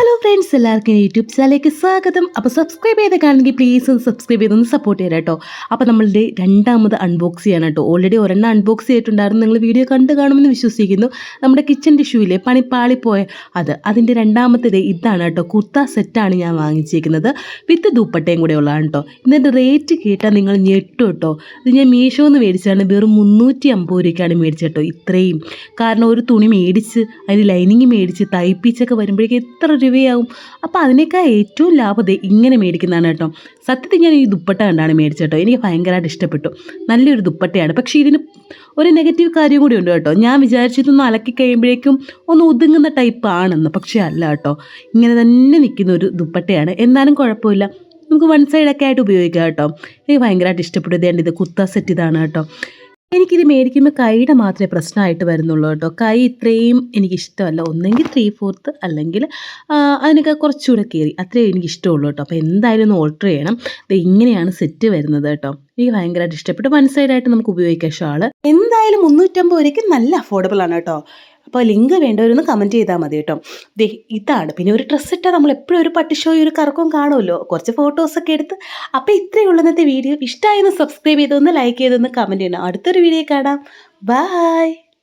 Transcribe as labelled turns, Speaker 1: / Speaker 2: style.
Speaker 1: Hello friends എല്ലാവർക്കും YouTube ചാനലിലേക്ക് സ്വാഗതം. അപ്പോൾ സബ്സ്ക്രൈബ് ചെയ്ത കാണുമെങ്കിൽ പ്ലീസ് ഒന്ന് സബ്സ്ക്രൈബ് ചെയ്തൊന്ന് സപ്പോർട്ട് ചെയ്യാം കേട്ടോ. അപ്പോൾ നമ്മളുടെ രണ്ടാമത് അൺബോക്സ് ചെയ്യണം കേട്ടോ. ഓൾറെഡി ഒരെണ്ണം അൺബോക്സ് ചെയ്തിട്ടുണ്ടായിരുന്നു. നിങ്ങൾ വീഡിയോ കണ്ടു കാണുമെന്ന് വിശ്വസിക്കുന്നു. നമ്മുടെ കിച്ചൺ ടിഷ്യൂവിലെ പണിപ്പാളിപ്പോയ അത്. അതിന്റെ രണ്ടാമത്തേത് ഇതാണ് കേട്ടോ. കുർത്ത സെറ്റാണ് ഞാൻ വാങ്ങിച്ചിരിക്കുന്നത് വിത്ത് ദുപ്പട്ടയും കൂടെ ഉള്ളതാണ് കേട്ടോ. ഇതിന്റെ റേറ്റ് കേട്ടാൽ നിങ്ങൾ ഞെട്ടു കേട്ടോ. ഇത് ഞാൻ മീഷോ എന്ന് മേടിച്ചാണ് വെറും മുന്നൂറ്റി അമ്പത് രൂപയ്ക്കാണ് മേടിച്ചത് കേട്ടോ. ഇത്രയും. കാരണം ഒരു തുണി മേടിച്ച് അതിന് ലൈനിങ് മേടിച്ച് തയ്പ്പിച്ചൊക്കെ വരുമ്പോഴേക്കും എത്ര രൂപയാവും അപ്പോൾ അതിനേക്കാൾ ഏറ്റവും ലാഭം ഇങ്ങനെ മേടിക്കുന്നതാണ് കേട്ടോ. സത്യത്തിൽ ഞാൻ ഈ ദുപ്പട്ട കണ്ടാണ് മേടിച്ചത് കേട്ടോ. എനിക്ക് ഭയങ്കരമായിട്ട് ഇഷ്ടപ്പെട്ടു. നല്ലൊരു ദുപ്പട്ടയാണ്. പക്ഷേ ഇതിന് ഒരു നെഗറ്റീവ് കാര്യം കൂടി ഉണ്ട് കേട്ടോ. ഞാൻ വിചാരിച്ചിട്ടൊന്ന് അലക്കി കഴിയുമ്പോഴേക്കും ഒന്ന് ഒതുങ്ങുന്ന ടൈപ്പ് ആണെന്ന്. പക്ഷേ അല്ല കേട്ടോ. ഇങ്ങനെ തന്നെ നിൽക്കുന്ന ഒരു ദുപ്പട്ടയാണ്. എന്നാലും കുഴപ്പമില്ല. നമുക്ക് വൺ സൈഡൊക്കെ ആയിട്ട് ഉപയോഗിക്കാം കേട്ടോ. എനിക്ക് ഭയങ്കരമായിട്ട് ഇഷ്ടപ്പെട്ടു. ഇതേണ്ട ഇത് കുത്ത സെറ്റ് ഇതാണ് കേട്ടോ. എനിക്കിത് മേടിക്കുമ്പോൾ കൈയുടെ മാത്രമേ പ്രശ്നമായിട്ട് വരുന്നുള്ളൂ കേട്ടോ. കൈ ഇത്രയും എനിക്കിഷ്ടമല്ല. ഒന്നെങ്കിൽ ത്രീ ഫോർത്ത് അല്ലെങ്കിൽ അതിനൊക്കെ കുറച്ചുകൂടെ കയറി അത്രേ എനിക്ക് ഇഷ്ടമുള്ളൂ കേട്ടോ. അപ്പോൾ എന്തായാലും ഒന്ന് ഓൾട്ടർ ചെയ്യണം. ഇത് ഇങ്ങനെയാണ് സെറ്റ് വരുന്നത് കേട്ടോ. എനിക്ക് ഭയങ്കരമായിട്ട് ഇഷ്ടപ്പെട്ടു. വൺ സൈഡായിട്ട് നമുക്ക് ഉപയോഗിക്കാം ഷാൾ. എന്തായാലും മുന്നൂറ്റമ്പത് രൂപയ്ക്ക് നല്ല അഫോർഡബിൾ ആണ് കേട്ടോ. അപ്പോൾ ലിങ്ക് വേണ്ടവരൊന്ന് കമന്റ് ചെയ്താൽ മതി കേട്ടോ. ഇതാണ്. പിന്നെ ഒരു ഡ്രസ്സ് ഇട്ടാൽ നമ്മൾ എപ്പോഴും ഒരു പട്ടിഷോ ഒരു കറക്കവും കാണുമല്ലോ. കുറച്ച് ഫോട്ടോസൊക്കെ എടുത്ത്. അപ്പോൾ ഇത്രയേ ഉള്ളൂ ഇന്നത്തെ വീഡിയോ ഇഷ്ടമായെന്ന് സബ്സ്ക്രൈബ് ചെയ്തൊന്ന് ലൈക്ക് ചെയ്തൊന്ന് കമന്റ് ചെയ്യണം. അടുത്തൊരു വീഡിയോ കാണാം. ബൈ